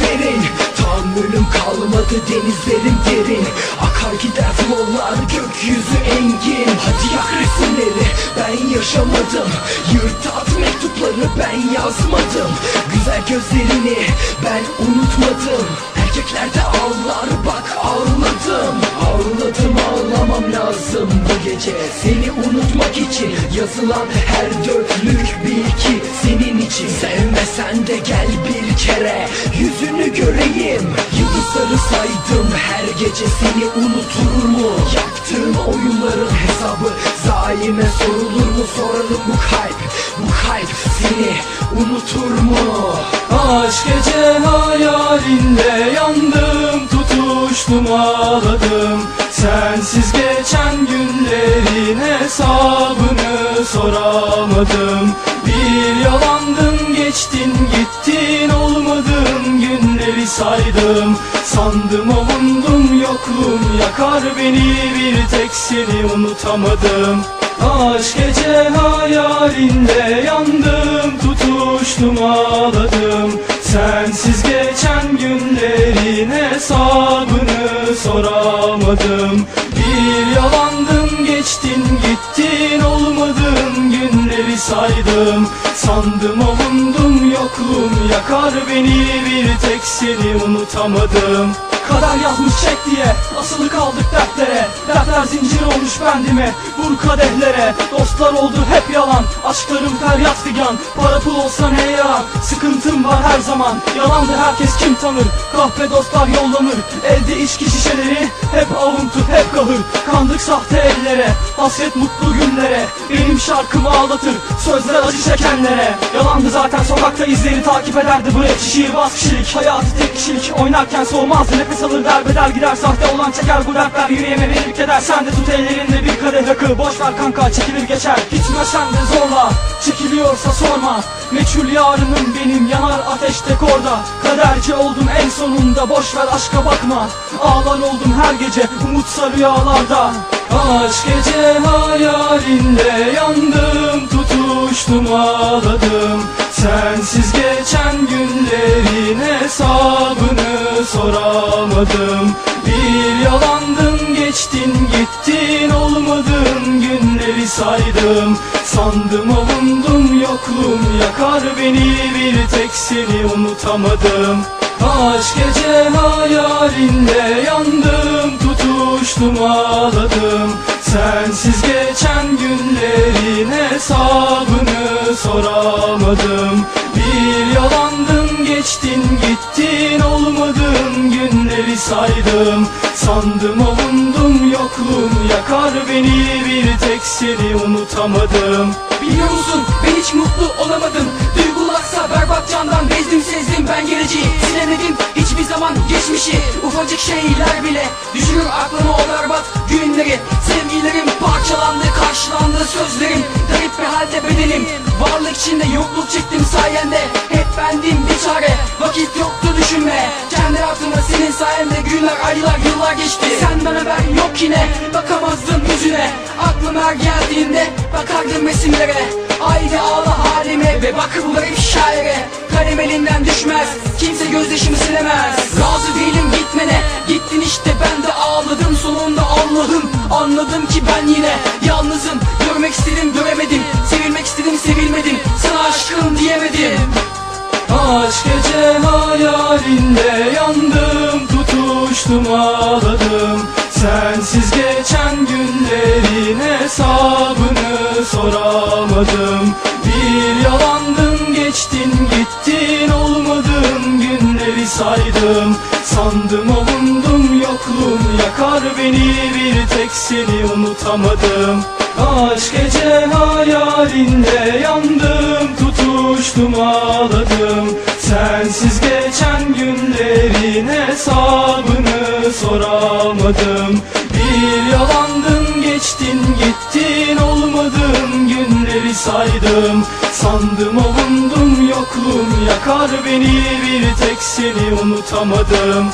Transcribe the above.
derin Tahammülüm kalmadı denizlerim derin. Akar gider flowlar gökyüzü engin. Hadi yak resimleri ben yaşamadım. Yırt at mektupları ben yazmadım. Güzel gözlerini ben unutmadım gece Seni unutmak için yazılan her dörtlük bil ki senin için Sevmesen de gel bir kere yüzünü göreyim Yıldızları saydım her gece seni unutur mu? Yaptığın oyunların hesabı zaime sorulur mu? Sorarım bu kalp, bu kalp seni unutur mu? Aşk gece hayalinde yandım Tutuştum ağladım Sensiz geçen günlerin hesabını soramadım. Bir yalandın geçtin gittin olmadın günleri saydım. Sandım avundum yokluğum yakar beni bir tek seni unutamadım. Aşk gece hayalinde yandım tutuştum ağladım Sensiz geçen günlerin hesabını soramadım. Bir yalandın geçtin gittin olmadın günleri saydım. Sandım avundum yokluğum yakar beni bir tek seni unutamadım. Kader yazmış çek diye Asılı kaldık dertlere. Dertler zincir olmuş bendime Vur kadehlere Dostlar oldu hep yalan Aşklarım feryat figan. Para pul olsa ne yarar Var her zaman. Yalandı herkes kim tanır? Kahpe dostlar yollanır. Elde içki şişeleri Hep avuntu hep kahır. Kandık sahte ellere. Hasret mutlu günlere Benim şarkımı ağlatır Sözler acı çekenlere. Yalandı zaten sokakta izleri takip ederdi. Bu rap şiirbaz kişilik Hayatı tek kişilik. Oynarken soğumazdı nefes alır derbeder gider. Sahte olan çeker bu dertler yüreğime verir keder. Sen de tut ellerinde bir kadeh rakı. Boş ver kanka çekilir geçer. Gitmesen de zorla Çekiliyorsa sorma. Meçhul yarınım benim yanar ateşte korda Kaderci oldum en sonunda boş ver aşka bakma. Ağlar oldum her gece umutsa rüyalarda Aşk gece hayalinde yandım tutuştum ağladım. Sensiz geçen günlerin hesabını soramadım. Bir yalandın geçtin gittin olmadın günleri saydım. Sandım avundum yokluğum yakar beni bir tek seni unutamadım. Aşk gece hayalinde yandım tutuştum ağladım. Sensiz geçen günlerin hesabını soramadım. Bir yalandın geçtin gittin olmadın günleri saydım. Sandım avundum yokluğum yakar beni bir tek seni unutamadım. Biliyor musun ben hiç mutlu olamadım. Duygularsa berbat candan bezdim sezdim ben geleceği. Silemedim hiçbir zaman geçmişi. Ufacık şeyler bile düşürür aklıma o berbat günleri. Sevgilerim parçalandı karşılandı sözlerim. Garip bir halde bedenim. Varlık içinde yokluk çektim sayende bendim bir çare. Vakit yoktu düşünme. Kendi aklıma senin sayende günler aylar yıllar geçti. Senden haber yok yine. Bakamazdım yüzüne. Aklım her geldiğinde Bakardım resimlere. Haydi ağla halime Ve bak bu garip şaire. Kalem elinden düşmez. Kimse gözyaşımı silemez. Razı değilim gitmene. Gittin işte ben de ağladım. Sonunda Allah'ım Anladım ki ben yine yalnızım. Görmek istedim göremedim. Sevilmek istedim sevilmedim tutuştum ağladım. Sensiz geçen günlerin hesabını soramadım. Bir yalandın geçtin gittin olmadın günleri saydım. Sandım avundum yokluğum yakar beni bir tek seni unutamadım. Aşk gece hayalinde yandım tutuştum ağladım Sensiz geçen günlerin hesabını soramadım. Bir yalandın geçtin gittin olmadın günleri saydım. Sandım avundum yokluğum yakar beni bir tek seni unutamadım